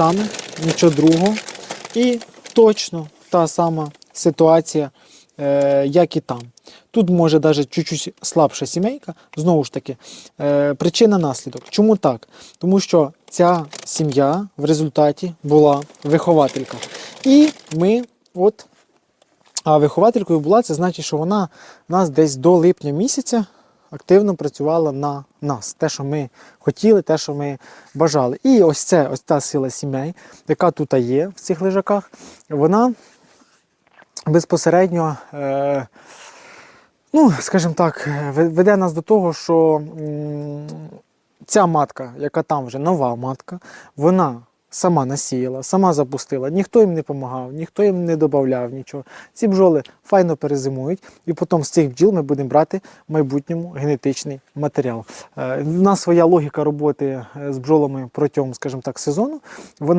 саме, нічого другого. І точно та сама ситуація, е, як і там. Тут може навіть чуть-чуть слабша сімейка. Знову ж таки, е, причина наслідок. Чому так? Тому що ця сім'я в результаті була вихователька. І ми, от, а вихователькою була, це значить, що вона нас десь до липня місяця активно працювала на нас. Те, що ми хотіли, те, що ми бажали. І ось це, ось та сила сімей, яка тут є в цих лежаках, вона безпосередньо. Е, Ну, скажімо так, веде нас до того, що ця матка, яка там вже нова матка, вона сама насіяла, сама запустила, ніхто їм не допомагав, ніхто їм не додавав нічого. Ці бджоли файно перезимують, і потім з цих бджіл ми будемо брати в майбутньому генетичний матеріал. Е, У нас своя логіка роботи е, з бджолами протягом, скажімо так, сезону. Вона